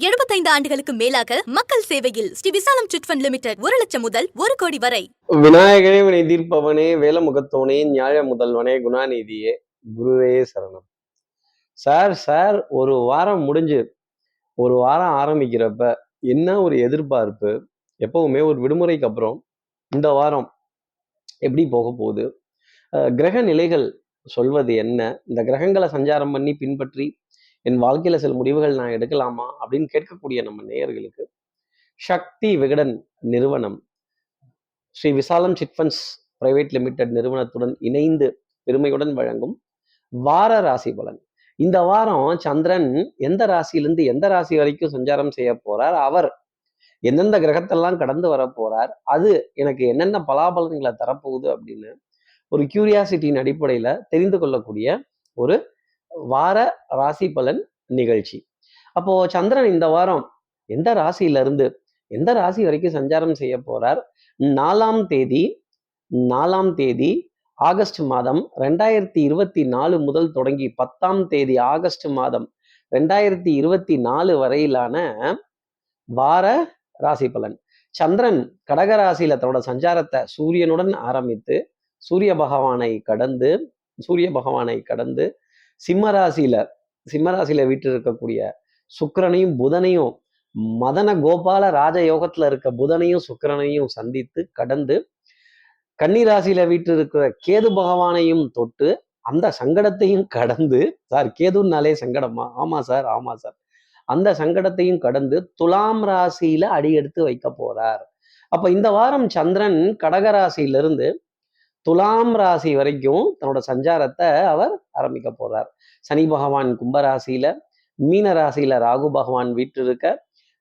75 ஆண்டுகளுக்கு மேலாக மக்கள் சேவையில் ஸ்ரீ விசாலம் சிட்ஃபண்ட் லிமிடெட் ஒரு லட்சம் முதல் ஒரு கோடி வரை. விநாயகனே வினை தீர்ப்பவனே வேலமுகத்தோனே ஞாழ முதல்வனே குணாநிதியே குருவே சரணம். சார் சார் ஒரு வாரம் முடிஞ்சு ஒரு வாரம் ஆரம்பிக்கிறப்ப என்ன ஒரு எதிர்பார்ப்பு? எப்பவுமே ஒரு விடுமுறைக்கு அப்புறம் இந்த வாரம் எப்படி போக போகுது? கிரக நிலைகள் சொல்வது என்ன? இந்த கிரகங்களை சஞ்சாரம் பண்ணி பின்பற்றி என் வாழ்க்கையில சில முடிவுகள் நான் எடுக்கலாமா அப்படின்னு கேட்கக்கூடிய நம்ம நேயர்களுக்கு சக்தி விகடன் நிறுவனம் ஸ்ரீ விசாலம் சிட்ஃபண்ட்ஸ் பிரைவேட் லிமிடெட் நிறுவனத்துடன் இணைந்து பெருமையுடன் வழங்கும் வார ராசி பலன். இந்த வாரம் சந்திரன் எந்த ராசியிலிருந்து எந்த ராசி வரைக்கும் சஞ்சாரம் செய்ய போறார்? அவர் எந்தெந்த கிரகத்தெல்லாம் கடந்து வர போறார்? அது எனக்கு என்னென்ன பலாபலன்களை தரப்போகுது அப்படின்னு ஒரு கியூரியாசிட்டியின் அடிப்படையில தெரிந்து கொள்ளக்கூடிய ஒரு வார ராசி பலன் நிகழ்ச்சி. அப்போ சந்திரன் இந்த வாரம் எந்த ராசியில இருந்து எந்த ராசி வரைக்கும் சஞ்சாரம் செய்ய போறார்? நாலாம் தேதி நாலாம் தேதி ஆகஸ்ட் மாதம் ரெண்டாயிரத்தி இருபத்தி நாலு முதல் தொடங்கி பத்தாம் தேதி ஆகஸ்ட் மாதம் ரெண்டாயிரத்தி இருபத்தி நாலு வரையிலான வார ராசி பலன். சந்திரன் கடக ராசியில தன்னோட சஞ்சாரத்தை சூரியனுடன் ஆரம்பித்து சூரிய பகவானை கடந்து சூரிய பகவானை கடந்து சிம்ம சிம்மராசியில வீட்டு இருக்கக்கூடிய சுக்கரனையும் புதனையும் மதன கோபால ராஜயோகத்துல இருக்க புதனையும் சுக்கரனையும் சந்தித்து கடந்து கன்னிராசியில வீட்டு இருக்கிற கேது பகவானையும் தொட்டு அந்த சங்கடத்தையும் கடந்து சார் கேதுன்னாலே சங்கடமா? ஆமா சார் ஆமா சார். அந்த சங்கடத்தையும் கடந்து துலாம் ராசியில அடியெடுத்து வைக்க போறார். அப்ப இந்த வாரம் சந்திரன் கடகராசியிலிருந்து துலாம் ராசி வரைக்கும் தன்னோட சஞ்சாரத்தை அவர் ஆரம்பிக்க போறார். சனி பகவான் கும்பராசியில மீன ராசியில ராகு பகவான் வீட்டு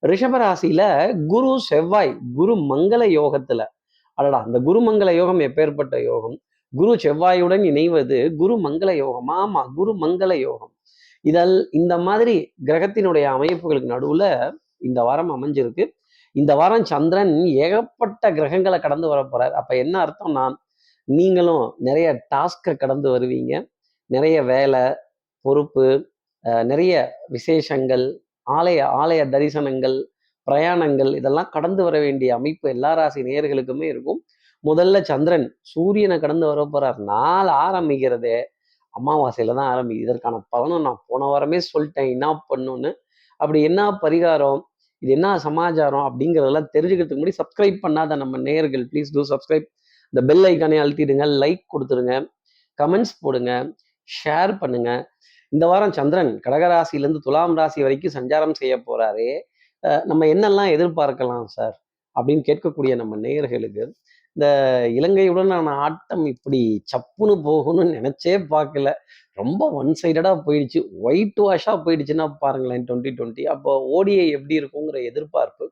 ரிஷப ராசியில குரு செவ்வாய் குரு மங்கள யோகத்துல. அடடா அந்த குரு மங்கள யோகம் எப்பேற்பட்ட யோகம்? குரு செவ்வாயுடன் இணைவது குரு மங்கள யோகம். ஆமா குரு மங்கள யோகம். இதல் இந்த மாதிரி கிரகத்தினுடைய அமைப்புகளுக்கு நடுவுல இந்த வாரம் அமைஞ்சிருக்கு. இந்த வாரம் சந்திரன் ஏகப்பட்ட கிரகங்களை கடந்து வர போறார் அப்ப என்ன அர்த்தம்னா நீங்களும் நிறைய டாஸ்கை கடந்து வருவீங்க. நிறைய வேலை பொறுப்பு நிறைய விசேஷங்கள் ஆலய ஆலய தரிசனங்கள் பிரயாணங்கள் இதெல்லாம் கடந்து வர வேண்டிய அமைப்பு எல்லா ராசி நேயர்களுக்குமே இருக்கும். முதல்ல சந்திரன் சூரியனை கடந்து வர போறார். நாள் ஆரம்பிக்கிறதே அமாவாசையில தான் ஆரம்பிக்குது இதற்கான பலனை நான் போன வாரமே சொல்லிட்டேன். என்ன பண்ணுன்னு? அப்படி என்ன பரிகாரம்? இது என்ன சமாச்சாரம்? அப்படிங்கிறதெல்லாம் தெரிஞ்சுக்கிறதுக்கு முன்னாடி சப்ஸ்கிரைப் பண்ணாத நம்ம நேயர்கள் ப்ளீஸ் டூ சப்ஸ்கிரைப் இந்த பெல் ஐக்கானே அழுத்திடுங்க லைக் கொடுத்துருங்க கமெண்ட்ஸ் போடுங்க ஷேர் பண்ணுங்க. இந்த வாரம் சந்திரன் கடகராசிலேருந்து துலாம் ராசி வரைக்கும் சஞ்சாரம் செய்ய போறாரு. நம்ம என்னெல்லாம் எதிர்பார்க்கலாம் சார்? அப்படின்னு கேட்கக்கூடிய நம்ம நேயர்களுக்கு இந்த இலங்கையுடனான ஆட்டம் இப்படி சப்புன்னு போகணும்னு நினைச்சே பார்க்கல. ரொம்ப ஒன் சைடடாக போயிடுச்சு. ஒயிட் வாஷாக போயிடுச்சுன்னா பாருங்களேன் டுவெண்ட்டி டுவெண்ட்டி அப்போ ஓடிஐ எப்படி இருக்குங்கிற எதிர்பார்ப்பு.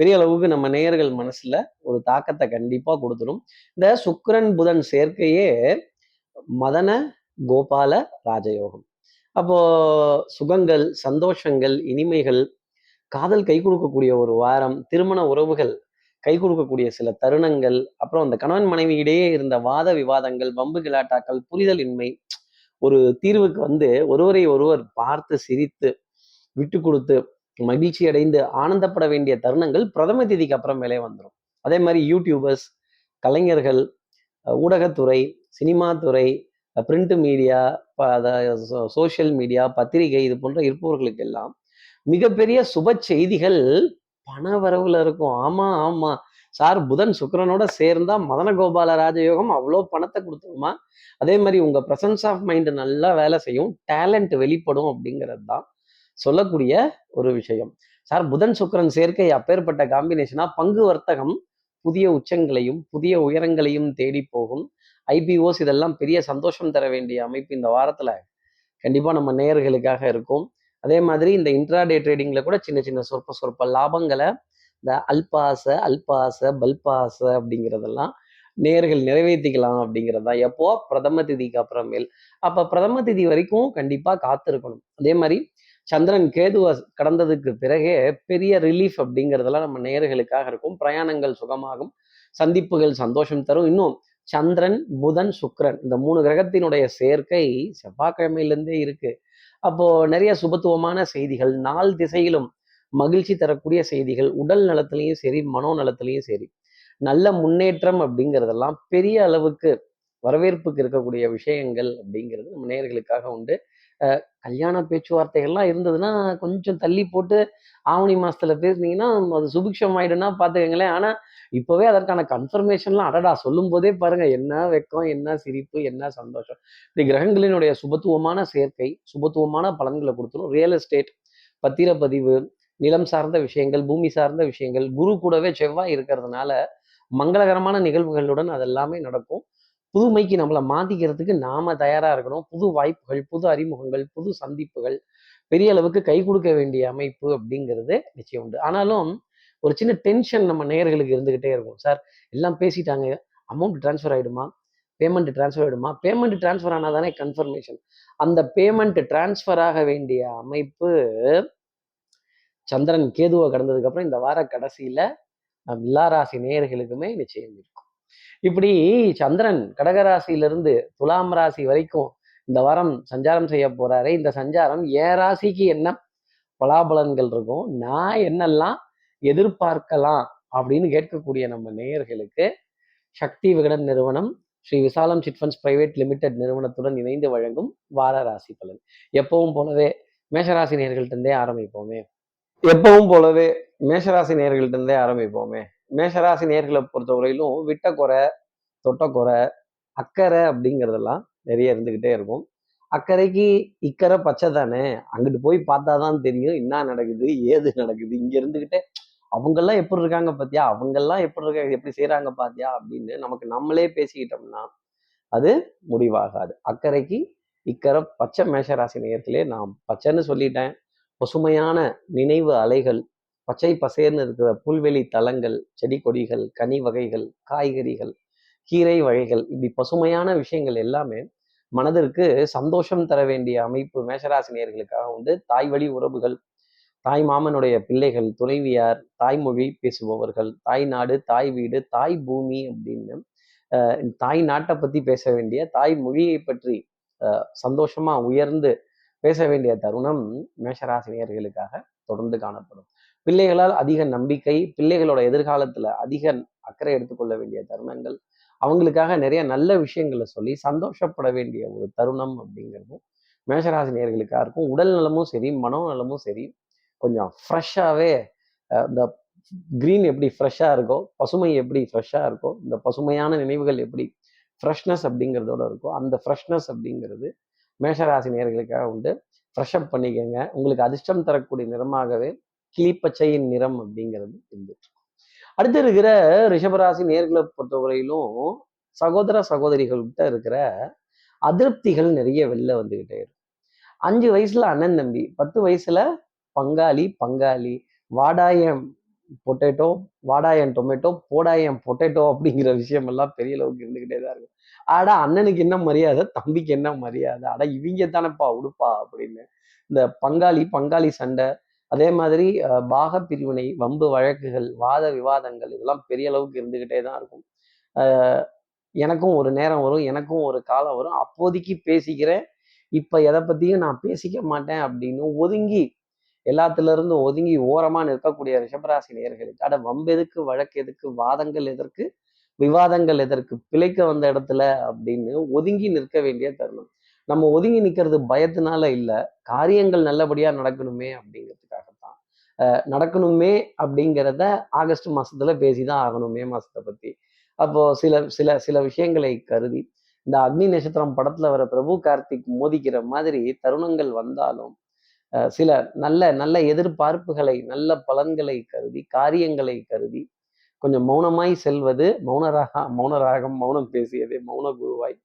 பெரிய அளவுக்கு நம்ம நேயர்கள் மனசுல ஒரு தாக்கத்தை கண்டிப்பா கொடுத்துரும். இந்த சுக்கிரன் புதன் சேர்க்கையே மதன கோபால ராஜயோகம். அப்போ சுகங்கள் சந்தோஷங்கள் இனிமைகள் காதல் கை கொடுக்கக்கூடிய ஒரு வாரம் திருமண உறவுகள் கை கொடுக்கக்கூடிய சில தருணங்கள் அப்புறம் அந்த கணவன் மனைவியிடையே இருந்த வாத விவாதங்கள் வம்பு கிலாட்டாக்கள் புரிதல் இன்மை ஒரு தீர்வுக்கு வந்து ஒருவரை ஒருவர் பார்த்து சிரித்து விட்டு கொடுத்து மகிழ்ச்சி அடைந்து ஆனந்தப்பட வேண்டிய தருணங்கள் பிரதம தேதிக்கு அப்புறமேலே வந்துடும் அதே மாதிரி யூடியூபர்ஸ் கலைஞர்கள் ஊடகத்துறை சினிமா துறை பிரிண்ட் மீடியா சோஷியல் மீடியா பத்திரிகை இது போன்ற இருப்பவர்களுக்கு எல்லாம் மிகப்பெரிய சுப செய்திகள் பண வரவுல இருக்கும். ஆமா ஆமா. சார் புதன் சுக்கரனோட சேர்ந்தா மதன கோபால ராஜயோகம் அவ்வளோ பணத்தை கொடுத்துருமா? அதே மாதிரி உங்க பிரசன்ஸ் ஆஃப் மைண்ட் நல்லா வேலை செய்யும். டேலண்ட் வெளிப்படும் அப்படிங்கிறது தான் சொல்லக்கூடிய ஒரு விஷயம். சார் புதன் சுக்கிரன் சேர்க்கை அப்பேற்பட்ட காம்பினேஷனா பங்கு வர்த்தகம் புதிய உச்சங்களையும் புதிய உயரங்களையும் தேடி போகும். ஐபிஓஸ் இதெல்லாம் பெரிய சந்தோஷம் தர வேண்டிய அமைப்பு இந்த வாரத்துல. கண்டிப்பா நம்ம நேயர்களுக்காக இருக்கும். அதே மாதிரி இந்த இன்ட்ராடே ட்ரேடிங்ல கூட சின்ன சின்ன சொற்ப சொற்ப லாபங்களை இந்த அல்பாச அல்பாச பல்பாச அப்படிங்கிறதெல்லாம் நேர்கள் நிறைவேற்றிக்கலாம் அப்படிங்கிறது எப்போ? பிரதம திதிக்கு அப்புறமேல். அப்ப பிரதம திதி வரைக்கும் கண்டிப்பா காத்திருக்கணும். அதே மாதிரி சந்திரன் கேதுவை கடந்ததுக்கு பிறகே பெரிய ரிலீஃப் அப்படிங்கிறதெல்லாம் நம்ம நேயர்களுக்காக இருக்கும். பிரயாணங்கள் சுகமாகும். சந்திப்புகள் சந்தோஷம் தரும். இன்னும் சந்திரன் புதன் சுக்ரன் இந்த மூணு கிரகத்தினுடைய சேர்க்கை செவ்வாய்க்கிழமையிலேருந்தே இருக்கு. அப்போ நிறைய சுபத்துவமான செய்திகள் நாள் திசையிலும் மகிழ்ச்சி தரக்கூடிய செய்திகள் உடல் நலத்திலையும் சரி மனோ நலத்திலையும் சரி. நல்ல முன்னேற்றம் அப்படிங்கிறதெல்லாம் பெரிய அளவுக்கு வரவேற்புக்கு இருக்கக்கூடிய விஷயங்கள் அப்படிங்கிறது நம்ம நேயர்களுக்காக உண்டு. கல்யாண பேச்சுவார்த்தைகள்லாம் இருந்ததுன்னா கொஞ்சம் தள்ளி போட்டு ஆவணி மாசத்துல பேசுனீங்கன்னா அது சுபிக்ஷம் ஆயிடும்னா பாத்துக்கங்களேன். ஆனா இப்பவே அதற்கான கன்ஃபர்மேஷன்லாம் அடடா சொல்லும் போதே பாருங்க என்ன வெக்கம் என்ன சிரிப்பு என்ன சந்தோஷம். இப்படி கிரகங்களினுடைய சுபத்துவமான சேர்க்கை சுபத்துவமான பலன்களை கொடுத்துரும். ரியல் எஸ்டேட் பத்திரப்பதிவு நிலம் சார்ந்த விஷயங்கள் பூமி சார்ந்த விஷயங்கள் குரு கூடவே செவ்வாய் இருக்கிறதுனால மங்களகரமான நிகழ்வுகளுடன் அதெல்லாமே நடக்கும். புதுமைக்கு நம்மளை மாத்திக்கிறதுக்கு நாம தயாரா இருக்கணும். புது வாய்ப்புகள் புது அறிமுகங்கள் புது சந்திப்புகள் பெரிய அளவுக்கு கை கொடுக்க வேண்டிய அமைப்பு அப்படிங்கிறது நிச்சயம் உண்டு. ஆனாலும் ஒரு சின்ன டென்ஷன் நம்ம நேயர்களுக்கு இருந்துகிட்டே இருக்கும். சார் எல்லாம் பேசிட்டாங்க. அமௌண்ட் டிரான்ஸ்ஃபர் ஆயிடுமா? பேமெண்ட் டிரான்ஸ்ஃபர் ஆயிடுமா? பேமெண்ட் டிரான்ஸ்ஃபர் ஆனால் தானே கன்ஃபர்மேஷன் அந்த பேமெண்ட் டிரான்ஸ்ஃபர் ஆக வேண்டிய அமைப்பு சந்திரன் கேதுவை கடந்ததுக்கு அப்புறம் இந்த வார கடைசியில் எல்லா ராசி நேயர்களுக்குமே நிச்சயம் இருக்கும். இப்படி சந்திரன் கடகராசியிலிருந்து துலாம் ராசி வரைக்கும் இந்த வாரம் சஞ்சாரம் செய்ய போறாரு. இந்த சஞ்சாரம் என் ராசிக்கு என்ன பலாபலன்கள் இருக்கும் நான் என்னெல்லாம் எதிர்பார்க்கலாம் அப்படின்னு கேட்கக்கூடிய நம்ம நேயர்களுக்கு சக்தி விகடன் நிறுவனம் ஸ்ரீ விசாலம் சிட்ஃபண்ட்ஸ் பிரைவேட் லிமிடெட் நிறுவனத்துடன் இணைந்து வழங்கும் வார ராசி பலன். எப்பவும் போலவே மேஷராசி நேயர்கள்ட்ட இருந்தே ஆரம்பிப்போமே. எப்பவும் போலவே மேஷராசி நேயர்கள்ட்ட இருந்தே ஆரம்பிப்போமே. மேஷராசி நேர்களை பொறுத்தவரையிலும் விட்ட குறை தொட்ட குறை அக்கறை அப்படிங்கிறதெல்லாம் நிறைய இருந்துக்கிட்டே இருக்கும். அக்கறைக்கு இக்கரை பச்சை தானே? அங்கிட்டு போய் பார்த்தாதான் தெரியும் என்ன நடக்குது ஏது நடக்குது இங்க இருந்துகிட்டே அவங்கெல்லாம் எப்படி இருக்காங்க பாத்தியா? அவங்கெல்லாம் எப்படி இருக்காங்க எப்படி செய்கிறாங்க பாத்தியா? அப்படின்னு நமக்கு நம்மளே பேசிக்கிட்டோம்னா அது முடிவாகாது. அக்கறைக்கு இக்கரை பச்சை மேஷராசி நேயர்களே நான் பச்சைன்னு சொல்லிட்டேன். பசுமையான நினைவு அலைகள் பச்சை பசேர்னு இருக்கிற புல்வெளி தலங்கள் செடி கொடிகள் கனி வகைகள் காய்கறிகள் கீரை வகைகள் இப்படி பசுமையான விஷயங்கள் எல்லாமே மனதிற்கு சந்தோஷம் தர வேண்டிய அமைப்பு மேஷராசினியர்களுக்காக வந்து உண்டு. தாய் வழி உறவுகள் தாய் மாமனுடைய பிள்ளைகள் துணைவியார் தாய்மொழி பேசுபவர்கள் தாய் நாடு தாய் வீடு தாய் பூமி அப்படின்னு தாய் நாட்டை பத்தி பேச வேண்டிய தாய் மொழியை பற்றி அஹ் சந்தோஷமா உயர்ந்து பேச வேண்டிய தருணம் மேஷராசினியர்களுக்காக தொடர்ந்து காணப்படும். பிள்ளைகளால் அதிக நம்பிக்கை பிள்ளைகளோட எதிர்காலத்துல அதிக அக்கறை எடுத்துக்கொள்ள வேண்டிய தருணங்கள் அவங்களுக்காக நிறைய நல்ல விஷயங்களை சொல்லி சந்தோஷப்பட வேண்டிய ஒரு தருணம் அப்படிங்கிறதும் மேஷராசினியர்களுக்காக இருக்கும். உடல் நலமும் சரி மனோ நலமும் சரி கொஞ்சம் ஃப்ரெஷ்ஷாகவே இந்த க்ரீன் எப்படி ஃப்ரெஷ்ஷாக இருக்கோ பசுமை எப்படி ஃப்ரெஷ்ஷாக இருக்கோ இந்த பசுமையான நினைவுகள் எப்படி ஃப்ரெஷ்னஸ் அப்படிங்கிறதோட இருக்கோ அந்த ஃப்ரெஷ்னஸ் அப்படிங்கிறது மேஷராசினியர்களுக்காக உண்டு. ஃப்ரெஷ் அப் பண்ணிக்கோங்க. உங்களுக்கு அதிர்ஷ்டம் தரக்கூடிய நிறமாகவே கிளிப்பச்சையின் நிறம் அப்படிங்கிறது இந்து அடுத்து இருக்கிற ரிஷபராசி நேர்களை பொறுத்தவரையிலும் சகோதர சகோதரிகள்கிட்ட இருக்கிற அதிருப்திகள் நிறைய வெளில வந்துகிட்டே இருக்கும் அஞ்சு வயசுல அண்ணன் தம்பி பத்து வயசுல பங்காளி பங்காளி வாடாயம் பொட்டேட்டோ வாடாயம் டொமேட்டோ போடாயம் பொட்டேட்டோ அப்படிங்கிற விஷயம் எல்லாம் பெரிய அளவுக்கு இருந்துகிட்டே தான் இருக்கும். ஆடா அண்ணனுக்கு என்ன மரியாதை தம்பிக்கு என்ன மரியாதை ஆடா இவங்க தானேப்பா உடுப்பா அப்படின்னு இந்த பங்காளி பங்காளி சண்டை அதே மாதிரி பாக பிரிவினை வம்பு வழக்குகள் வாத விவாதங்கள் இதெல்லாம் பெரிய அளவுக்கு இருந்துக்கிட்டே தான் இருக்கும். எனக்கும் ஒரு நேரம் வரும் எனக்கும் ஒரு காலம் வரும். அப்போதைக்கு பேசிக்கிறேன். இப்போ எதை பற்றியும் நான் பேசிக்க மாட்டேன் அப்படின்னு ஒதுங்கி எல்லாத்துலேருந்து ஒதுங்கி ஓரமா நிற்கக்கூடிய ரிஷபராசி நேர்களுக்கு அட வம்பு எதுக்கு வழக்கு எதுக்கு வாதங்கள் எதற்கு விவாதங்கள் எதற்கு பிழைக்க வந்த இடத்துல அப்படின்னு ஒதுங்கி நிற்க வேண்டிய தருணம். நம்ம ஒதுங்கி நிற்கிறது பயத்தினால இல்லை காரியங்கள் நல்லபடியாக நடக்கணுமே அப்படிங்கிறது நடக்கணுமே அப்படிங்கிறத ஆகஸ்ட் மாசத்துல பேசிதான் ஆகணும் மே மாசத்தை பத்தி. அப்போ சில சில சில விஷயங்களை கருதி இந்த அக்னி நட்சத்திரம் படத்துல வர பிரபு கார்த்திக் மோதிக்கிற மாதிரி தருணங்கள் வந்தாலும் சில நல்ல நல்ல எதிர்பார்ப்புகளை நல்ல பலன்களை கருதி காரியங்களை கருதி கொஞ்சம் மௌனமாய் செல்வது மௌனராக மௌனராகம் மௌனம் பேசியதே மௌன குருவாய்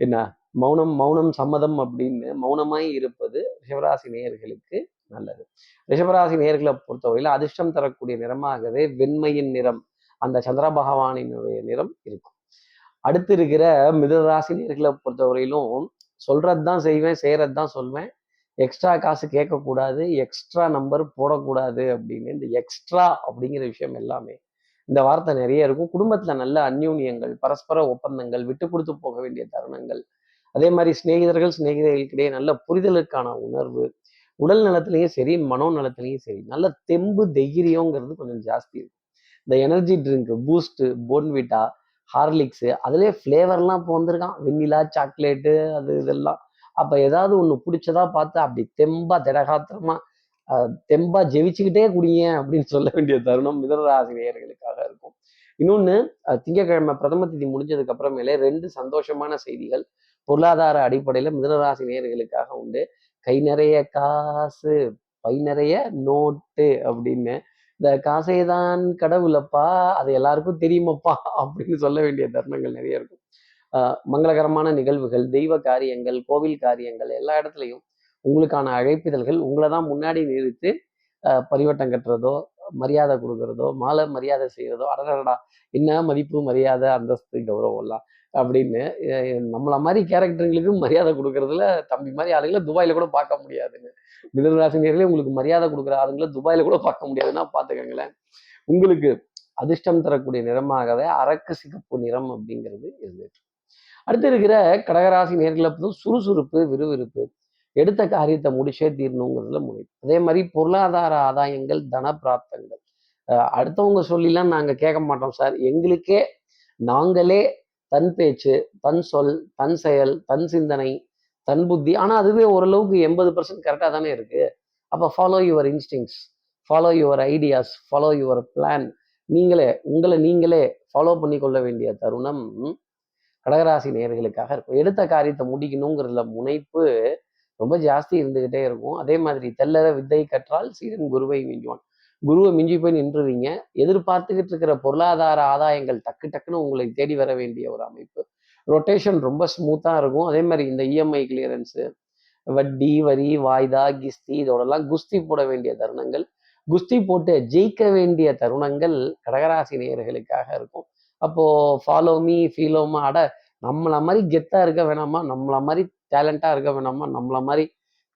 என்ன மௌனம் மௌனம் சம்மதம் அப்படின்னு மௌனமாய் இருப்பது சிவராசி நேயர்களுக்கு நல்லது. ரிஷபராசி நேர்களை பொறுத்தவரையில் அதிர்ஷ்டம் தரக்கூடிய நிறமாகவே வெண்மையின் நிறம் அந்த சந்திர பகவானினுடைய நிறம் இருக்கும். அடுத்து இருக்கிற மிதராசி நேர்களை பொறுத்தவரையிலும் சொல்றது தான் செய்வேன் செய்யறது தான் சொல்வேன். எக்ஸ்ட்ரா காசு கேட்கக்கூடாது எக்ஸ்ட்ரா நம்பர் போடக்கூடாது அப்படின்னு இந்த எக்ஸ்ட்ரா அப்படிங்கிற விஷயம் எல்லாமே இந்த வார்த்தை நிறைய இருக்கும். குடும்பத்துல நல்ல அந்யூன்யங்கள் பரஸ்பர ஒப்பந்தங்கள் விட்டு கொடுத்து போக வேண்டிய தருணங்கள். அதே மாதிரி சிநேகிதர்கள் சிநேகிதர்களுக்கிடையே நல்ல புரிதலுக்கான உணர்வு உடல் நலத்திலையும் சரி மனோ நலத்திலையும் சரி நல்ல தெம்பு தைரியங்கிறது கொஞ்சம் ஜாஸ்தி இருக்கும். இந்த energy drink Boost Bournvita Horlicks அதுலேயே ஃப்ளேவர்லாம் இப்போ வந்திருக்கான். வெண்ணிலா சாக்லேட்டு அது இதெல்லாம். அப்போ ஏதாவது ஒன்று பிடிச்சதா பார்த்து அப்படி தெம்பா திடகாத்திரமா தெம்பா ஜெயிச்சுக்கிட்டே குடிங்க அப்படின்னு சொல்ல வேண்டிய தருணம் மிதராசிரியர்களுக்காக இருக்கும். இன்னொன்று திங்கக்கிழமை பிரதம திதி முடிஞ்சதுக்கு அப்புறமேலே ரெண்டு சந்தோஷமான செய்திகள் பொருளாதார அடிப்படையில் மிதனராசி நேர்களுக்காக உண்டு. கை நிறைய காசு பை நிறைய நோட்டு அப்படின்னு. இந்த காசே தான் கடவுளப்பா அது எல்லாருக்கும் தெரியுமப்பா அப்படின்னு சொல்ல வேண்டிய தருணங்கள் நிறைய இருக்கும். மங்களகரமான நிகழ்வுகள் தெய்வ காரியங்கள் கோவில் காரியங்கள் எல்லா இடத்துலையும் உங்களுக்கான அழைப்பிதழ்கள் உங்களை தான் முன்னாடி நிறுத்து பரிவட்டம் கட்டுறதோ மரியாதை கொடுக்கறதோ மாலை மரியாதை செய்யறதோ அடடடா என்ன மதிப்பு மரியாதை அந்தஸ்து கௌரவம் எல்லாம் அப்படின்னு நம்மள மாதிரி கேரக்டருங்களுக்கு மரியாதை கொடுக்கறதுல தம்பி மாதிரி ஆளுங்களை துபாயில கூட பார்க்க முடியாதுங்க. மிதனராசினியர்களே உங்களுக்கு மரியாதை கொடுக்குற ஆளுங்களை துபாயில கூட பார்க்க முடியாதுன்னா பார்த்துக்கங்களேன். உங்களுக்கு அதிர்ஷ்டம் தரக்கூடிய நிறமாகவே அரக்கு சிகப்பு நிறம் அப்படிங்கிறது இருந்துட்டு. அடுத்து இருக்கிற கடகராசி நேர்களை சுறுசுறுப்பு விறுவிறுப்பு. எடுத்த காரியத்தை முடிச்சே தீரணுங்கிறதுல முனைப்பு அதே மாதிரி பொருளாதார ஆதாயங்கள் தன பிராப்தங்கள் அடுத்தவங்க சொல்லிலாம் நாங்கள் கேட்க மாட்டோம் சார். எங்களுக்கே நாங்களே தன் பேச்சு தன் சொல் தன் செயல் தன் சிந்தனை தன் புத்தி. ஆனால் அதுவே ஓரளவுக்கு எண்பது பர்சன்ட் கரெக்டாக தானே இருக்கு. அப்போ follow your instincts follow your ideas follow your plan நீங்களே உங்களை நீங்களே ஃபாலோ பண்ணி கொள்ள வேண்டிய தருணம் கடகராசி நேர்களுக்காக இருக்கும். எடுத்த காரியத்தை முடிக்கணுங்கிறதுல முனைப்பு ரொம்ப ஜாஸ்தி இருந்துகிட்டே இருக்கும். அதே மாதிரி தெல்லற வித்தை கற்றால் சீரன் குருவை மிஞ்சுவான். குருவை மிஞ்சி போய் நின்றுவீங்க. எதிர்பார்த்துக்கிட்டு இருக்கிற பொருளாதார ஆதாயங்கள் டக்கு டக்குன்னு உங்களை தேடி வர வேண்டிய ஒரு அமைப்பு. ரொட்டேஷன் ரொம்ப ஸ்மூத்தாக இருக்கும். அதே மாதிரி இந்த இஎம்ஐ கிளியரன்ஸு வட்டி வரி வாய்தா கிஸ்தி இதோடலாம் குஸ்தி போட வேண்டிய தருணங்கள். குஸ்தி போட்டு ஜெயிக்க வேண்டிய தருணங்கள் கடகராசி நேயர்களுக்காக இருக்கும். அப்போது ஃபாலோ மீ ஃபீலோமா அட நம்மள மாதிரி கெத்தா இருக்க வேணாமா? நம்மள மாதிரி டேலண்ட்டாக இருக்க வேண்டாமா? நம்மள மாதிரி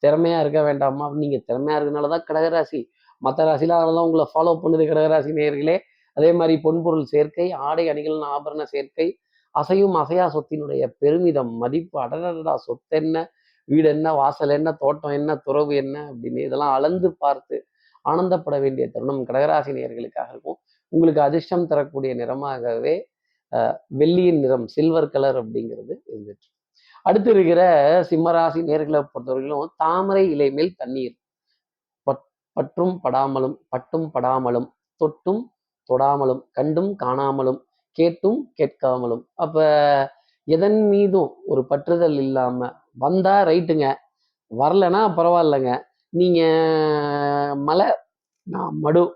திறமையாக இருக்க வேண்டாமா? நீங்கள் திறமையா இருக்கனால தான் கடகராசி. மற்ற ராசிலாம் தான் உங்களை ஃபாலோ பண்ணுது கடகராசி நேர்களே அதே மாதிரி பொன்பொருள் சேர்க்கை ஆடை அணிகள் ஆபரண சேர்க்கை அசையும் அசையா சொத்தினுடைய பெருமிதம் மதிப்பு அடடடா சொத்து என்ன? வீடு என்ன? வாசல் என்ன? தோட்டம் என்ன? துறவு என்ன? அப்படின்னு இதெல்லாம் அளந்து பார்த்து ஆனந்தப்பட வேண்டிய தருணம் கடகராசி நேர்களுக்காக இருக்கும். உங்களுக்கு அதிர்ஷ்டம் தரக்கூடிய நிறமாகவே வெள்ளியின் நிறம் சில்வர் கலர் அப்படிங்கிறது இருந்துச்சு அடுத்து இருக்கிற சிம்மராசி நேர்களை பொறுத்தவரையிலும் தாமரை இலை மேல் தண்ணீர். பட்- பற்றும் படாமலும் பட்டும் படாமலும் தொட்டும் தொடாமலும் கண்டும் காணாமலும் கேட்டும் கேட்காமலும். அப்ப எதன் மீதும் ஒரு பற்றுதல் இல்லாம வந்தா ரைட்டுங்க. வரலைன்னா பரவாயில்லைங்க. நீங்க மலை நான் மடு.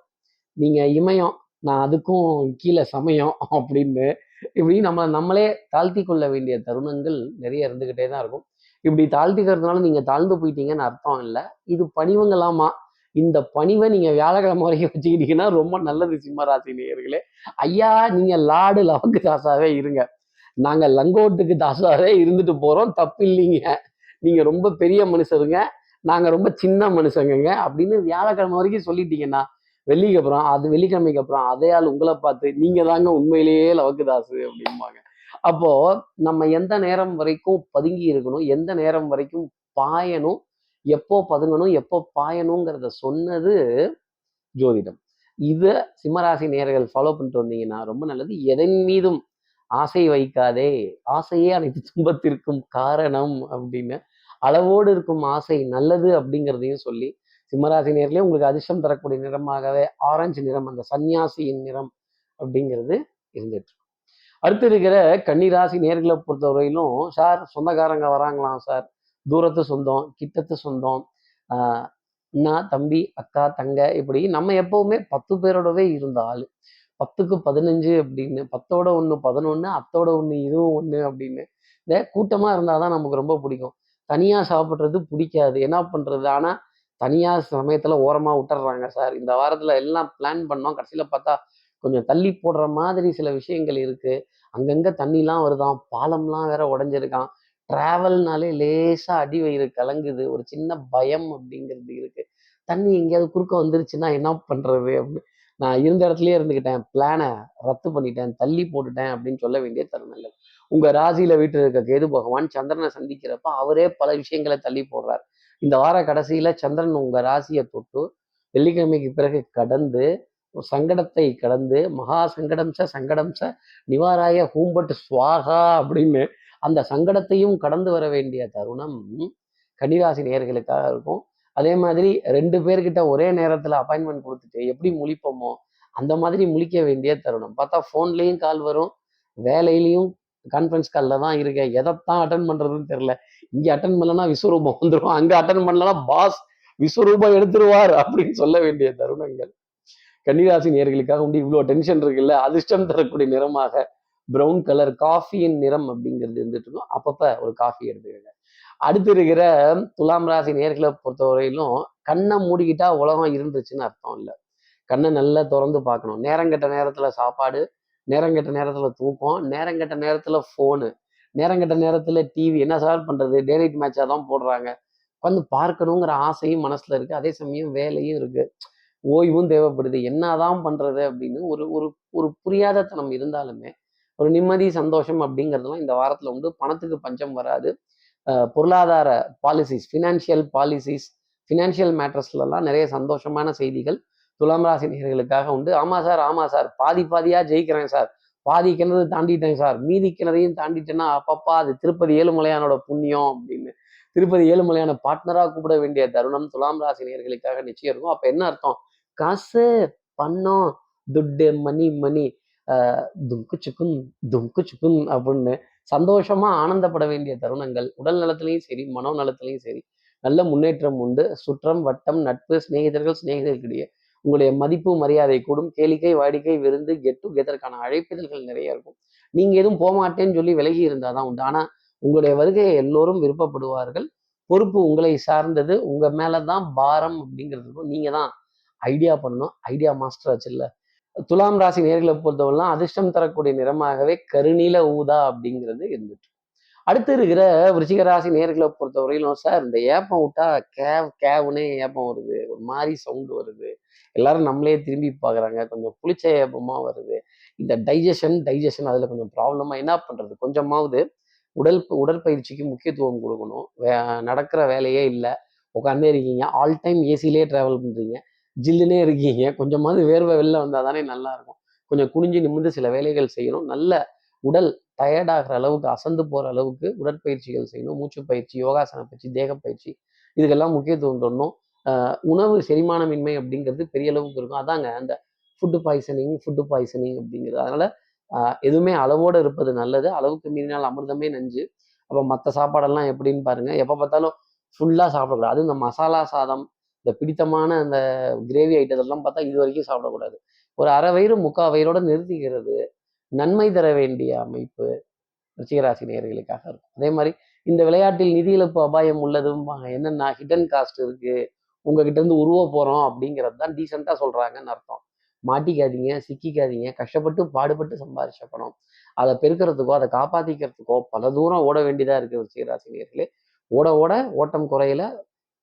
நீங்க இமயம் நான் அதுக்கும் கீழே சமயம் அப்படின்னு இப்படி நம்ம நம்மளே தாழ்த்தி கொள்ள வேண்டிய தருணங்கள் நிறைய இருந்துகிட்டே தான் இருக்கும். இப்படி தாழ்த்திக்கிறதுனால நீங்க தாழ்ந்து போயிட்டீங்கன்னு அர்த்தம் இல்லை. இது பணிவங்களாமா? இந்த பணிவை நீங்க வியாழக்கிழமை வரைக்கும் வச்சுக்கிட்டீங்கன்னா ரொம்ப நல்லது சிம்மராசி நேயர்களே. ஐயா நீங்க லாடு லவக்கு தாசாவே இருங்க. நாங்க லங்கோட்டுக்கு தாசாவே இருந்துட்டு போறோம். தப்பு இல்லைங்க. நீங்க ரொம்ப பெரிய மனுஷருங்க. நாங்க ரொம்ப சின்ன மனுஷங்கங்க. அப்படின்னு வியாழக்கிழமை வரைக்கும் சொல்லிட்டீங்கன்னா வெள்ளிக்கு அப்புறம் அது வெள்ளிக்கிழமைக்கு அப்புறம் அதே ஆள் உங்களை பார்த்து நீங்க தாங்க உண்மையிலேயே லவக்குதாசு அப்படிம்பாங்க. அப்போ நம்ம எந்த நேரம் வரைக்கும் பதுங்கி இருக்கணும் எந்த நேரம் வரைக்கும் பாயணும் எப்போ பதுங்கணும் எப்போ பாயணுங்கிறத சொன்னது ஜோதிடம். இதை சிம்மராசி நேர்கள் ஃபாலோ பண்ணிட்டு வந்தீங்கன்னா ரொம்ப நல்லது. எதன் மீதும் ஆசை வைக்காதே. ஆசையே அனைத்து துன்பத்திற்கும் காரணம் அப்படின்னு. அளவோடு இருக்கும் ஆசை நல்லது அப்படிங்கிறதையும் சொல்லி சிம்மராசி நேரிலே உங்களுக்கு அதிர்ஷ்டம் தரக்கூடிய நிறமாகவே ஆரஞ்சு நிறம் அந்த சன்னியாசியின் நிறம் அப்படிங்கிறது இருந்துட்டு அடுத்து இருக்கிற கன்னிராசி நேர்களை பொறுத்தவரையிலும் சார் சொந்தக்காரங்க வராங்களாம் சார். தூரத்து சொந்தம் கிட்டத்து சொந்தம் அண்ணா தம்பி அக்கா தங்க இப்படி நம்ம எப்பவுமே பத்து பேரோடவே இருந்த ஆள். பத்துக்கு பதினஞ்சு அப்படின்னு பத்தோட ஒன்று பதினொன்று அத்தோட ஒன்று இதுவும் ஒன்று அப்படின்னு. இந்த கூட்டமாக இருந்தால் தான் நமக்கு ரொம்ப பிடிக்கும். தனியாக சாப்பிட்றது பிடிக்காது. என்ன பண்ணுறது ஆனால் தனியாக சமயத்தில் ஓரமாக விட்டுறாங்க சார். இந்த வாரத்தில் எல்லாம் பிளான் பண்ணோம். கடைசியில் பார்த்தா கொஞ்சம் தள்ளி போடுற மாதிரி சில விஷயங்கள் இருக்குது அங்கங்கே தண்ணிலாம் வருதான் பாலம்லாம் வேற உடஞ்சிருக்கான். ட்ராவல்னாலே லேசாக அடி வயிறு கலங்குது. ஒரு சின்ன பயம் அப்படிங்கிறது இருக்கு. தண்ணி எங்கேயாவது குறுக்க வந்துருச்சுன்னா என்ன பண்ணுறது அப்படின்னு நான் இருந்த இடத்துலயே இருந்துக்கிட்டேன் பிளானை ரத்து பண்ணிட்டேன். தள்ளி போட்டுட்டேன் அப்படின்னு சொல்ல வேண்டிய தருணங்கள் உங்க ராசியில வீட்டில் இருக்க கேது பகவான் சந்திரனை சந்திக்கிறப்ப அவரே பல விஷயங்களை தள்ளி போடுறார். இந்த வார கடைசியில சந்திரன் உங்க ராசியை தொட்டு வெள்ளிக்கிழமைக்கு பிறகு கடந்து சங்கடத்தை கடந்து மகா சங்கடம் ச சங்கடம் ச நிவாராய ஹூம்பட் சுவாகா அப்படின்னு அந்த சங்கடத்தையும் கடந்து வர வேண்டிய தருணம் கன்னிராசி நேயர்களுக்காக இருக்கும். அதே மாதிரி ரெண்டு பேர்கிட்ட ஒரே நேரத்தில் அப்பாயின்மெண்ட் கொடுத்துட்டு எப்படி முழிப்போமோ அந்த மாதிரி முழிக்க வேண்டிய தருணம். பார்த்தா ஃபோன்லேயும் கால் வரும் வேலையிலையும் கான்ஃபரன்ஸ் காலில் தான் இருக்கேன். எதைத்தான் அட்டன் பண்ணுறதுன்னு தெரில இங்கே அட்டன் பண்ணலன்னா விஸ்வரூபம் வந்துடும் அங்கே அட்டன் பண்ணலன்னா பாஸ் விஸ்வரூபம் எடுத்துருவார் அப்படின்னு சொல்ல வேண்டிய தருணங்கள். கன்னிராசி நேர்களுக்காக உண்டு இவ்வளோ டென்ஷன் இருக்குல்ல? அதிர்ஷ்டம் தரக்கூடிய நிறமாக பிரவுன் கலர் காஃபியின் நிறம் அப்படிங்கிறது இருந்துட்டு இருக்கும். அப்பப்போ ஒரு காஃபி எடுத்துக்கோங்க. அடுத்து இருக்கிற துலாம் ராசி நேர்களை பொறுத்தவரையிலும் கண்ணை மூடிக்கிட்டா உலகம் இருந்துச்சுன்னு அர்த்தம் இல்லை. கண்ணை நல்லா திறந்து பார்க்கணும். நேரம் கெட்ட நேரத்தில் சாப்பாடு நேரங்கெட்ட நேரத்தில் தூக்கம் நேரங்கெட்ட நேரத்தில் ஃபோனு நேரங்கெட்ட நேரத்தில் டிவி என்ன சார் பண்ணுறது டே நைட் மேட்சாக தான் போடுறாங்க. உட்காந்து பார்க்கணுங்கிற ஆசையும் மனசில் இருக்குது அதே சமயம் வேலையும் இருக்குது ஓய்வும் தேவைப்படுது. என்னதான் பண்ணுறது அப்படின்னு ஒரு ஒரு ஒரு புரியாத தனம் இருந்தாலுமே ஒரு நிம்மதி சந்தோஷம் அப்படிங்கிறதுலாம் இந்த வாரத்தில் உண்டு. பணத்துக்கு பஞ்சம் வராது. பொருளாதார பாலிசிஸ் ஃபினான்ஷியல் பாலிசிஸ் ஃபினான்ஷியல் மேட்டர்ஸ்லலாம் நிறைய சந்தோஷமான செய்திகள் துலாம் ராசி நேர்களுக்காக உண்டு. ஆமா சார் ஆமா சார். பாதி பாதியா ஜெயிக்கிறேன் சார். பாதி கிணறு தாண்டிட்டேன் சார். மீதி கிணறையும் தாண்டிட்டேன்னா அப்பப்பா அது திருப்பதி ஏழுமலையானோட புண்ணியம் அப்படின்னு. திருப்பதி ஏழுமலையான பார்ட்னரா கூப்பிட வேண்டிய தருணம் துலாம் ராசி நேர்களுக்காக நிச்சயம் இருக்கும். அப்ப என்ன அர்த்தம்? காசு பணம் துட்டு மணி மணி ஆஹ் தும்கு சுக்குன் தும்கு சுக்குன் அப்படின்னு சந்தோஷமா ஆனந்தப்பட வேண்டிய தருணங்கள். உடல் நலத்திலையும் சரி மனோ நலத்திலையும் சரி. நல்ல முன்னேற்றம் உண்டு. சுற்றம் வட்டம் நட்பு சிநேகிதர்கள் சிநேகிதர்களிடையே உங்களுடைய மதிப்பு மரியாதை கூடும். கேளிக்கை வாடிக்கை விருந்து கெட் டுகெதருக்கான அழைப்பிதழ்கள் நிறைய இருக்கும். நீங்க எதுவும் போகமாட்டேன்னு சொல்லி விலகி இருந்தாதான் உண்டு. ஆனா உங்களுடைய வருகையை எல்லோரும் விருப்பப்படுவார்கள். பொறுப்பு உங்களை சார்ந்தது. உங்க மேலதான் பாரம் அப்படிங்கிறது இருக்கும். நீங்க தான் ஐடியா பண்ணணும். ஐடியா மாஸ்டர் ஆச்சுல்ல துலாம் ராசி நேர்களை பொறுத்தவரைலாம் அதிர்ஷ்டம் தரக்கூடிய நிறமாகவே கருநீல ஊதா அப்படிங்கிறது இருந்துட்டு. அடுத்து இருக்கிற விருச்சிக ராசி நேர்களை பொறுத்தவரையிலும் சார் இந்த ஏப்பம் விட்டா கேவ் கேவுனே ஏப்பம் வருது. ஒரு மாதிரி சவுண்டு வருது. எல்லாரும் நம்மளே திரும்பி பார்க்குறாங்க கொஞ்சம் புளிச்சயபமாக வருது. இந்த டைஜஷன் டைஜஷன் அதில் கொஞ்சம் ப்ராப்ளமாக என்ன பண்ணுறது கொஞ்சமாவது உடல் உடற்பயிற்சிக்கு முக்கியத்துவம் கொடுக்கணும். வே நடக்கிற வேலையே இல்லை. உட்காந்தே இருக்கீங்க. ஆல் டைம் ஏசிலே ட்ராவல் பண்ணுறீங்க ஜில்லுனே இருக்கீங்க. கொஞ்சமாவது வேர்வை வெளில வந்தால் தானே நல்லாயிருக்கும். கொஞ்சம் குனிஞ்சு நிமிர்ந்து சில வேலைகள் செய்யணும். நல்ல உடல் டயர்டாகிற அளவுக்கு அசந்து போகிற அளவுக்கு உடற்பயிற்சிகள் செய்யணும். மூச்சு பயிற்சி யோகாசன பயிற்சி தேக பயிற்சி இதுக்கெல்லாம் முக்கியத்துவம் தரணும். உணவு செரிமானமின்மை அப்படிங்கிறது பெரிய அளவுக்கு இருக்கும். அதாங்க அந்த ஃபுட்டு பாய்சனிங் ஃபுட்டு பாய்சனிங் அப்படிங்கிறது. அதனால எதுவுமே அளவோடு இருப்பது நல்லது. அளவுக்கு மீறினால் அமிர்தமே நஞ்சு. அப்போ மற்ற சாப்பாடெல்லாம் எப்படின்னு பாருங்க. எப்போ பார்த்தாலும் ஃபுல்லாக சாப்பிடக்கூடாது. அது இந்த மசாலா சாதம் இந்த பிடித்தமான அந்த கிரேவி ஐட்டத்தெல்லாம் பார்த்தா இது வரைக்கும் சாப்பிடக்கூடாது. ஒரு அரை வயிறு முக்கால் வயிறோட நிறுத்திக்கிறது நன்மை தர வேண்டிய அமைப்பு ரிச்சிகராசி நேர்களுக்காக இருக்கும். அதே மாதிரி இந்த விளையாட்டில் நிதி இழப்பு அபாயம் உள்ளதும்பாங்க. என்னென்னா ஹிடன் காஸ்ட் இருக்குது உங்ககிட்ட இருந்து உருவ போறோம் அப்படிங்கிறது தான் டீசெண்டாக சொல்றாங்கன்னு அர்த்தம். மாட்டிக்காதீங்க சிக்கிக்காதீங்க கஷ்டப்பட்டு பாடுபட்டு சம்பாதிச்ச பணம். அதை பெருக்கிறதுக்கோ அதை காப்பாத்திக்கிறதுக்கோ பல தூரம் ஓட வேண்டியதா இருக்கு ரிச்சிகராசி ஓட ஓட ஓட்டம் குறையல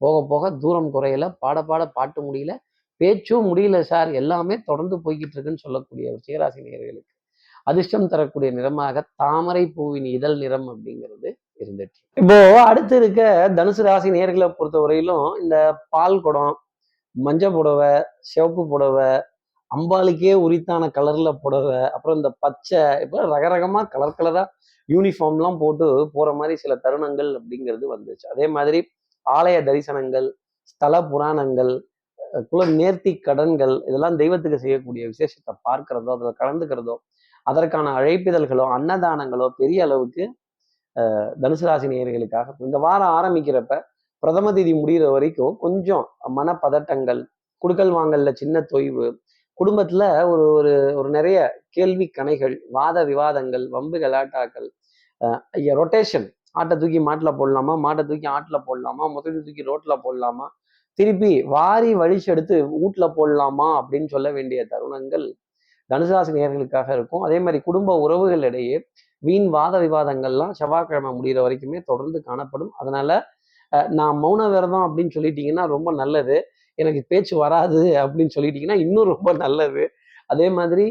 போக போக தூரம் குறையல பாட பாட பாட்டு முடியல பேச்சும் முடியல சார். எல்லாமே தொடர்ந்து போய்கிட்டு இருக்குன்னு சொல்லக்கூடிய ரிச்சிகராசி நேயர்களுக்கு அதிர்ஷ்டம் தரக்கூடிய நிறமாக தாமரை பூவின் இதழ் நிறம் அப்படிங்கிறது இருந்துட்டு. இப்போ அடுத்து இருக்க தனுசு ராசி நேர்களை பொறுத்த வரையிலும் இந்த பால் குடம் மஞ்சள் புடவை சிவப்பு புடவை அம்பாளுக்கே உரித்தான கலர்ல புடவை அப்புறம் இந்த பச்சை இப்போ ரகரகமா கலர் கலரா யூனிஃபார்ம்லாம் போட்டு போற மாதிரி சில தருணங்கள் அப்படிங்கிறது வந்துச்சு. அதே மாதிரி ஆலய தரிசனங்கள் ஸ்தல புராணங்கள் குல நேர்த்தி கடன்கள் இதெல்லாம் தெய்வத்துக்கு செய்யக்கூடிய விசேஷத்தை பார்க்கிறதோ அதில் கலந்துக்கிறதோ அதற்கான அழைப்பிதழ்களோ அன்னதானங்களோ பெரிய அளவுக்கு தனுசு ராசி நேயர்களுக்காக இந்த வாரம் ஆரம்பிக்கிறப்ப பிரதம தேதி முடிகிற வரைக்கும் கொஞ்சம் மனப்பதட்டங்கள் குடுக்கல் வாங்கல்ல சின்ன தொய்வு குடும்பத்துல ஒரு ஒரு ஒரு நிறைய கேள்வி கணைகள் வாத விவாதங்கள் வம்பு கலாட்டாக்கள் ரொட்டேஷன் ஆட்டை தூக்கி மாட்டில் போடலாமா? மாட்டை தூக்கி ஆட்டில் போடலாமா? முதலி தூக்கி ரோட்ல போடலாமா? திருப்பி வாரி வழிச்சு எடுத்து வீட்டுல போடலாமா? அப்படின்னு சொல்ல வேண்டிய தருணங்கள் தனுசாசி நேர்களுக்காக இருக்கும். அதே மாதிரி குடும்ப உறவுகளிடையே வீண் வாத விவாதங்கள்லாம் செவ்வாய்க்கிழமை முடிகிற வரைக்குமே தொடர்ந்து காணப்படும். அதனால நான் மௌன விரதம் அப்படின்னு சொல்லிட்டீங்கன்னா ரொம்ப நல்லது. எனக்கு பேச்சு வராது அப்படின்னு சொல்லிட்டீங்கன்னா இன்னும் ரொம்ப நல்லது. அதே மாதிரி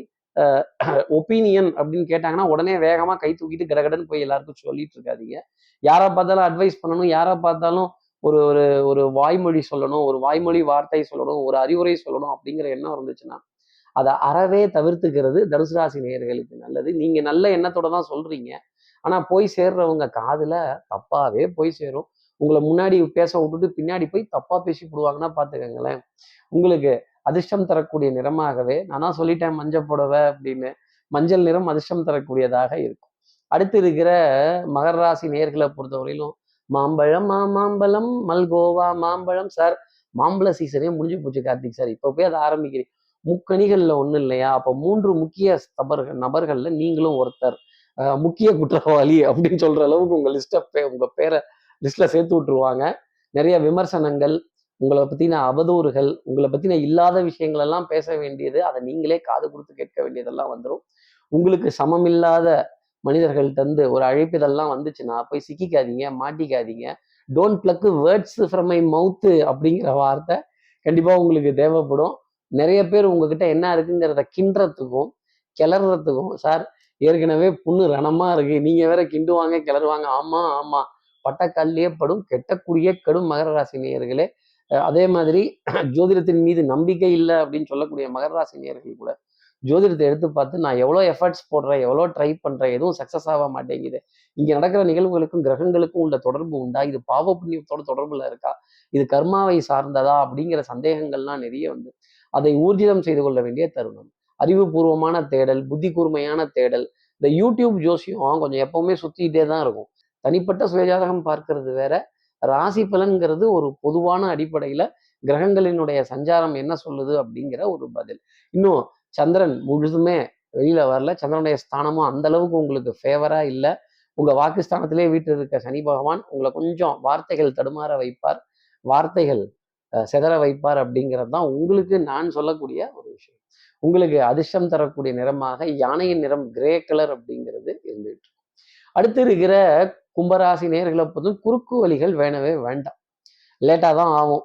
ஒப்பீனியன் அப்படின்னு கேட்டாங்கன்னா உடனே வேகமாக கை தூக்கிட்டு கடகடன்னு போய் எல்லாருக்கும் சொல்லிட்டு இருக்காதீங்க. யாரை பார்த்தாலும் அட்வைஸ் பண்ணணும். யாரை பார்த்தாலும் ஒரு ஒரு ஒரு வாய்மொழி சொல்லணும். ஒரு வாய்மொழி வார்த்தை சொல்லணும். ஒரு அறிவுரை சொல்லணும் அப்படிங்கிற எண்ணம் இருந்துச்சுன்னா அதை அறவே தவிர்த்துக்கிறது தனுசு ராசி நேயர்களுக்கு நல்லது. நீங்க நல்ல எண்ணத்தோட தான் சொல்றீங்க. ஆனா போய் சேர்றவங்க காதுல தப்பாவே போய் சேரும். உங்களை முன்னாடி பேச விட்டுட்டு பின்னாடி போய் தப்பா பேசி போடுவாங்கன்னா பாத்துக்கோங்களேன். உங்களுக்கு அதிர்ஷ்டம் தரக்கூடிய நிறமாகவே நான் தான் சொல்லிட்டேன் மஞ்சள் புடவை அப்படின்னு மஞ்சள் நிறம் அதிர்ஷ்டம் தரக்கூடியதாக இருக்கும். அடுத்து இருக்கிற மகர ராசி நேர்களை பொறுத்தவரையிலும் மாம்பழம் மாமாம்பழம் மல்கோவா மாம்பழம் சார். மாம்பழ சீசனே முடிஞ்சு போச்சு கார்த்திக் சார். இப்போ போய் அதை ஆரம்பிக்கிறீங்க முக்கணிகளில் ஒன்றும் இல்லையா? அப்போ மூன்று முக்கிய நபர்கள் நபர்களில் நீங்களும் ஒருத்தர். முக்கிய குற்றவாளி அப்படின்னு சொல்கிற அளவுக்கு உங்கள் லிஸ்ட்டை உங்கள் பேரை லிஸ்ட்டில் சேர்த்து விட்டுருவாங்க. நிறைய விமர்சனங்கள் உங்களை பற்றின அவதூறுகள் உங்களை பற்றின இல்லாத விஷயங்களெல்லாம் பேச வேண்டியது அதை நீங்களே காது கொடுத்து கேட்க வேண்டியதெல்லாம் வந்துடும் உங்களுக்கு சமமில்லாத மனிதர்கள் தந்து ஒரு அழைப்பு இதெல்லாம் வந்துச்சுன்னா போய் சிக்கிக்காதீங்க மாட்டிக்காதீங்க. Don't pluck words from my mouth அப்படிங்கிற வார்த்தை கண்டிப்பாக உங்களுக்கு தேவைப்படும். நிறைய பேர் உங்ககிட்ட என்ன இருக்குங்கிறத கிண்டுறதுக்கும் கிளறதுக்கும் சார் ஏற்கனவே புண்ணு ரணமா இருக்கு. நீங்க வேற கிண்டுவாங்க கிளறுவாங்க. ஆமா ஆமா. பட்டக்கல்லியே படும் கெட்டக்கூடிய கடும் மகர ராசி நேயர்களே. அதே மாதிரி ஜோதிடத்தின் மீது நம்பிக்கை இல்லை அப்படின்னு சொல்லக்கூடிய மகர ராசி நேயர்கள் கூட ஜோதிடத்தை எடுத்து பார்த்து நான் எவ்வளோ எஃபர்ட்ஸ் போடுறேன் எவ்வளோ ட்ரை பண்ணுறேன் எதுவும் சக்ஸஸ் ஆக மாட்டேங்குது. இங்கே நடக்கிற நிகழ்வுகளுக்கும் கிரகங்களுக்கும் உள்ள தொடர்பு உண்டா? இது பாவ புண்ணியத்தோட தொடர்பில் இருக்கா? இது கர்மாவை சார்ந்ததா? அப்படிங்கிற சந்தேகங்கள்லாம் நிறைய வந்து அதை ஊர்ஜிதம் செய்து கொள்ள வேண்டிய தருணம். அறிவுபூர்வமான தேடல் புத்தி கூர்மையான தேடல். இந்த யூடியூப் ஜோசியம் கொஞ்சம் எப்பவுமே சுத்திக்கிட்டே தான் இருக்கும். தனிப்பட்ட சுயஜாதகம் பார்க்கறது வேற. ராசி பலன்கிறது ஒரு பொதுவான அடிப்படையில கிரகங்களினுடைய சஞ்சாரம் என்ன சொல்லுது அப்படிங்கிற ஒரு பதில். இன்னும் சந்திரன் முழுதுமே வெளியில வரல. சந்திரனுடைய ஸ்தானமும் அந்த அளவுக்கு உங்களுக்கு ஃபேவரா இல்லை. உங்க வாக்குஸ்தானத்திலே வீட்டில் இருக்க சனி பகவான் உங்களை கொஞ்சம் வார்த்தைகள் தடுமாற வைப்பார். வார்த்தைகள் சிதற வைப்பார் அப்படிங்கிறது தான் உங்களுக்கு நான் சொல்லக்கூடிய ஒரு விஷயம். உங்களுக்கு அதிர்ஷ்டம் தரக்கூடிய நிறமாக யானையின் நிறம் கிரே கலர் அப்படிங்கிறது இருந்துகிட்டு இருக்கும். அடுத்து இருக்கிற கும்பராசி நேர்களை பொறுத்தும் குறுக்கு வழிகள் வேணவே வேண்டாம். லேட்டாக தான் ஆகும்.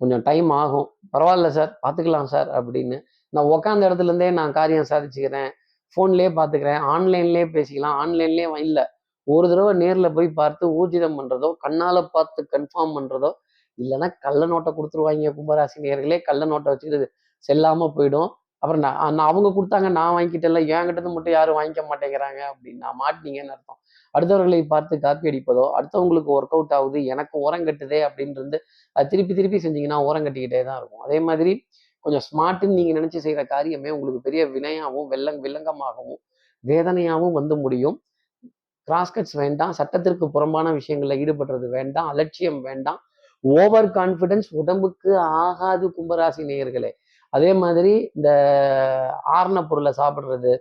கொஞ்சம் டைம் ஆகும். பரவாயில்ல சார் பார்த்துக்கலாம் சார் அப்படின்னு நான் உக்காந்த இடத்துல இருந்தே நான் காரியம் சாதிச்சுக்கிறேன். ஃபோன்லேயே பார்த்துக்கிறேன். ஆன்லைன்லேயே பேசிக்கலாம். ஆன்லைன்லேயே இல்லை. ஒரு தடவை நேரில் போய் பார்த்து ஊர்ஜிதம் பண்ணுறதோ கண்ணால் பார்த்து கன்ஃபார்ம் பண்ணுறதோ இல்லைன்னா கள்ள நோட்டை கொடுத்துருவாங்க கும்பராசி நேர்களே கள்ள நோட்டை வச்சுக்கிட்டு செல்லாமல் போயிடும். அப்புறம் நான் நான் அவங்க கொடுத்தாங்க நான் வாங்கிக்கிட்டேன்ல என்கிட்ட மட்டும் யாரும் வாங்கிக்க மாட்டேங்கிறாங்க அப்படின்னு நான் மாட்டினீங்கன்னு அர்த்தம். அடுத்தவர்களை பார்த்து காப்பி அடிப்பதோ அடுத்தவங்களுக்கு ஒர்க் அவுட் ஆகுது எனக்கு உரம் கட்டுதே அப்படின்னு அது திருப்பி திருப்பி செஞ்சீங்கன்னா உரம் கட்டிக்கிட்டே தான் இருக்கும். அதே மாதிரி கொஞ்சம் ஸ்மார்ட்டுன்னு நீங்கள் நினச்சி செய்கிற காரியமே உங்களுக்கு பெரிய வினையாகவும் வெள்ளங் வில்லங்கமாகவும் வேதனையாகவும் வந்து முடியும். கிராஸ்கட்ஸ் வேண்டாம். சட்டத்திற்கு புறம்பான விஷயங்களில் ஈடுபடுறது வேண்டாம். அலட்சியம் வேண்டாம். ஓவர் கான்ஃபிடன்ஸ் உடம்புக்கு ஆகாது கும்பராசி நேயர்களே. அதே மாதிரி இந்த ஆரண பொருளை சாப்பிட்றது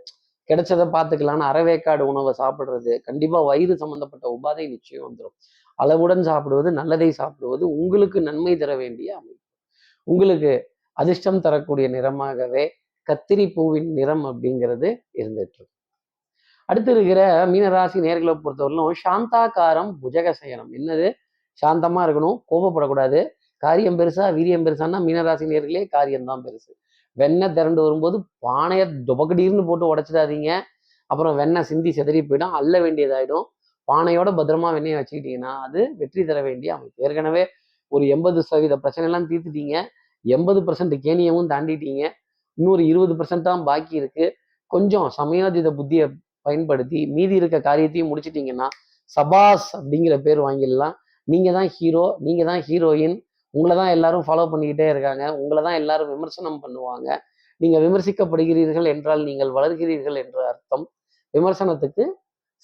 கிடைச்சதை பார்த்துக்கலான்னு அறவேக்காடு உணவை சாப்பிட்றது கண்டிப்பாக வயிறு சம்பந்தப்பட்ட உபாதை நிச்சயம் வந்துடும் அளவுடன் சாப்பிடுவது நல்லதை சாப்பிடுவது உங்களுக்கு நன்மை தர வேண்டிய அமைப்பு. உங்களுக்கு அதிர்ஷ்டம் தரக்கூடிய நிறமாகவே கத்திரி பூவின் நிறம் அப்படிங்கிறது இருந்துட்டு அடுத்து இருக்கிற மீனராசி நேர்களை பொறுத்தவரையிலும் சாந்தாகாரம் புஜகசயனம் என்னது? சாந்தமாக இருக்கணும் கோபப்படக்கூடாது. காரியம் பெருசா வீரியம் பெருசான்னா மீனராசி நேர்களே காரியம்தான் பெருசு. வெண்ணெய் திரண்டு வரும்போது பானையை துபக்கடீர்னு போட்டு உடச்சிடாதீங்க. அப்புறம் வெண்ணெய் சிந்தி செதறி போயிடும் அள்ள வேண்டியதாயிடும். பானையோட பத்திரமா வெண்ணெயை வச்சுக்கிட்டீங்கன்னா அது வெற்றி தர வேண்டிய அமைப்பு. ஏற்கனவே ஒரு எண்பது சதவீத பிரச்சனைலாம் தீர்த்துட்டீங்க. எண்பது பர்சன்ட் கேணியமும் தாண்டிட்டீங்க. இன்னொரு இருபது பர்சன்ட் தான் பாக்கி இருக்கு. கொஞ்சம் சமயோஜித புத்தியை பயன்படுத்தி மீதி இருக்க காரியத்தையும் முடிச்சிட்டிங்கன்னா சபாஸ் அப்படிங்கிற பேர் வாங்கிடலாம். நீங்கள் தான் ஹீரோ நீங்கள் தான் ஹீரோயின் உங்களை தான் எல்லாரும் ஃபாலோ பண்ணிக்கிட்டே இருக்காங்க. உங்களை தான் எல்லாரும் விமர்சனம் பண்ணுவாங்க. நீங்கள் விமர்சிக்கப்படுகிறீர்கள் என்றால் நீங்கள் வளர்கிறீர்கள் என்ற அர்த்தம். விமர்சனத்துக்கு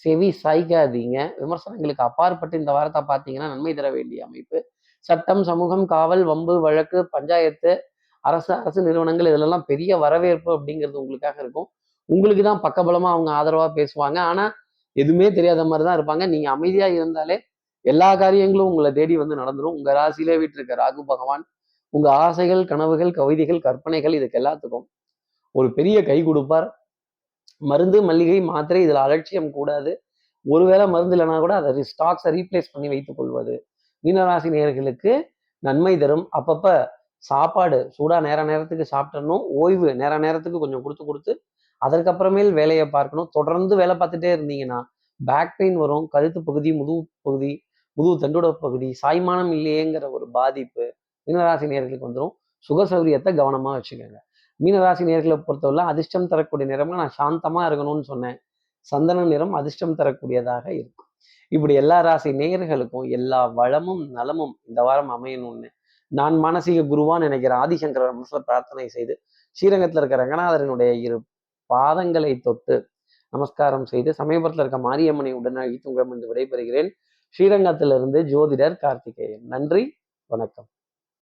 செவி சாய்க்காதீங்க. விமர்சனங்களுக்கு அப்பாற்பட்டு இந்த வாரத்தை பார்த்தீங்கன்னா நன்மை தர வேண்டிய அமைப்பு. சட்டம் சமூகம் காவல் வம்பு வழக்கு பஞ்சாயத்து அரசு அரசு நிறுவனங்கள் இதிலெல்லாம் பெரிய வரவேற்பு அப்படிங்கிறது உங்களுக்காக இருக்கும். உங்களுக்கு தான் பக்கபலமாக அவங்க ஆதரவாக பேசுவாங்க. ஆனால் எதுவுமே தெரியாத மாதிரி தான் இருப்பாங்க. நீங்கள் அமைதியாக இருந்தாலே எல்லா காரியங்களும் உங்களை தேடி வந்து நடந்துடும் உங்க ராசியிலே வீட்டிருக்க ராகு பகவான் உங்க ஆசைகள் கனவுகள் கவிதைகள் கற்பனைகள் இதுக்கு எல்லாத்துக்கும் ஒரு பெரிய கை கொடுப்பார். மருந்து மல்லிகை மாத்திரை இதுல அலட்சியம் கூடாது. ஒருவேளை மருந்து இல்லைனா கூட அதை ஸ்டாக்ஸை ரீப்ளேஸ் பண்ணி வைத்துக் கொள்வது. மீனராசி நேர்களுக்கு நன்மை தரும். அப்பப்ப சாப்பாடு சூடா நேர நேரத்துக்கு சாப்பிட்டணும் ஓய்வு நேர நேரத்துக்கு கொஞ்சம் கொடுத்து கொடுத்து அதற்கப்புறமேல் வேலையை பார்க்கணும். தொடர்ந்து வேலை பார்த்துட்டே இருந்தீங்கன்னா பேக் பெயின் வரும். கழுத்து பகுதி முதுகு பகுதி முதுகு தண்டோட பகுதி சாய்மானம் இல்லையேங்கிற ஒரு பாதிப்பு மீனராசி நேர்களுக்கு வந்துடும் சுக சௌரியத்தை கவனமா வச்சுக்கோங்க. மீனராசி நேர்களை பொறுத்தவரை அதிர்ஷ்டம் தரக்கூடிய நிறமா நான் சாந்தமா இருக்கணும்னு சொன்னேன். சந்தன நிறம் அதிர்ஷ்டம் தரக்கூடியதாக இருக்கும். இப்படி எல்லா ராசி நேயர்களுக்கும் எல்லா வளமும் நலமும் இந்த வாரம் அமையணும்னு நான் மானசீக குருவா நினைக்கிற ஆதிசங்கர மனசுல பிரார்த்தனை செய்து ஸ்ரீரங்கத்துல இருக்க ரங்கநாதரனுடைய இரு பாதங்களை தொட்டு நமஸ்காரம் செய்து சமயபுரத்தில் இருக்க மாரியம்மனை உடனழைத்து உங்களிடம் விடைபெறுகிறேன். ஸ்ரீரங்கத்திலிருந்து ஜோதிடர் கார்த்திகேயன். நன்றி வணக்கம்.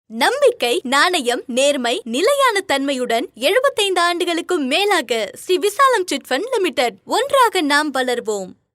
நம்பிக்கை நாணயம் நேர்மை நிலையான தன்மையுடன் 75 ஆண்டுகளுக்கும் மேலாக ஸ்ரீ விசாலம் சிட் ஃபண்ட் லிமிடெட் ஒன்றாக நாம் வளர்வோம்.